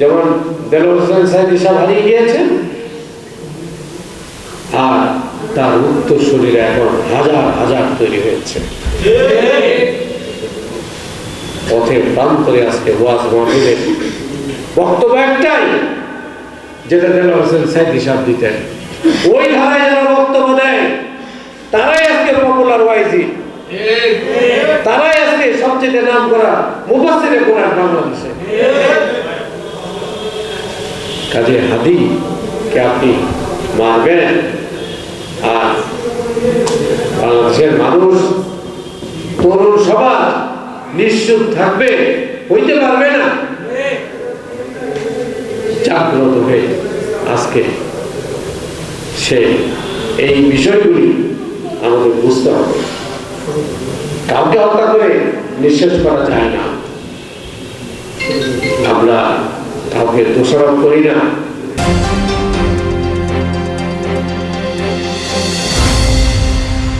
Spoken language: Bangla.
যেমন দেলোয়ার হোসেন সাহেব সাহেব হারিয়ে গিয়েছেন, আর তার উত্তরসূরিরা এখন হাজার হাজার তৈরি হয়েছে। পথের প্রান্তরে আজকে ওয়াজ মহফিলের বক্তব্য একটাই, যেটা দেলোয়ার হোসেন সাহেব হিসাব দিতেন। ওই ধারায় যারা বক্তব্য দেয়, তারাই আজকে পপুলার ওয়াইজি। তারাই আজকে সবচেয়ে নাম করা মুফাসসিরে কোরআন বাংলাদেশে। কাজে হাদি কে আপনি মারবেন? আর বাংলাদেশের মানুষ, তরুণ সমাজ নিশ্চুপ থাকবে, হইতে পারবে না। জাগ্রত হয়ে আজকে সে এই বিষয়গুলি আমাদের বুঝতে হবে। কাউকে হত্যা করে নিঃশেষ করা যায় না। আমরা objetos a la autoridad.